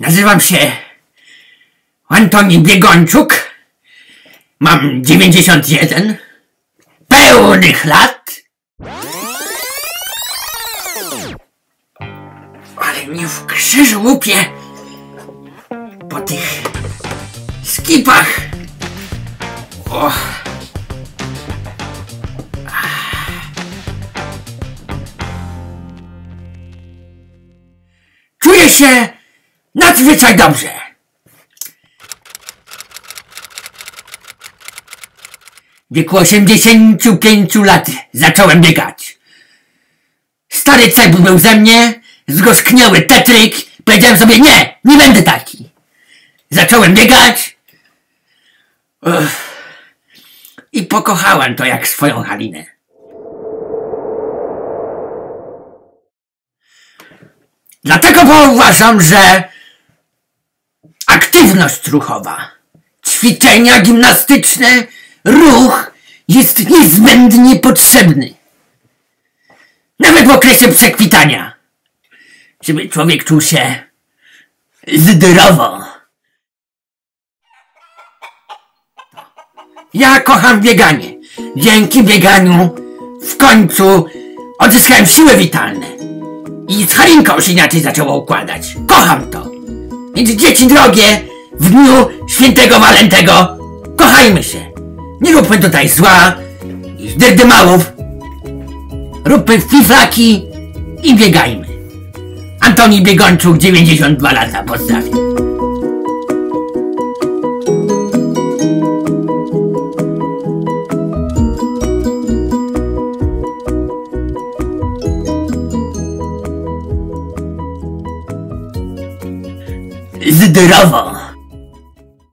Nazywam się Antoni Biegończuk. Mam 91 pełnych lat. Ale mnie w krzyż łupie po tych skipach. O. Czuję się nadzwyczaj dobrze. W wieku 85 lat zacząłem biegać. Stary cep był ze mnie, zgorzkniały tetryk, powiedziałem sobie nie, nie będę taki. Zacząłem biegać Uff. i pokochałem to jak swoją Halinę. Dlatego uważam, że aktywność ruchowa, ćwiczenia gimnastyczne, ruch jest niezbędnie potrzebny. Nawet w okresie przekwitania. Żeby człowiek czuł się zdrowo. Ja kocham bieganie. Dzięki bieganiu w końcu odzyskałem siły witalne. I z Halinką się inaczej zaczęło układać. Kocham to. Więc dzieci drogie, w dniu świętego Walentego, kochajmy się. Nie róbmy tutaj zła i zderdymałów. Róbmy fiflaki i biegajmy. Antoni Biegończuk, 92 lata, pozdrawiam. Zdrowo.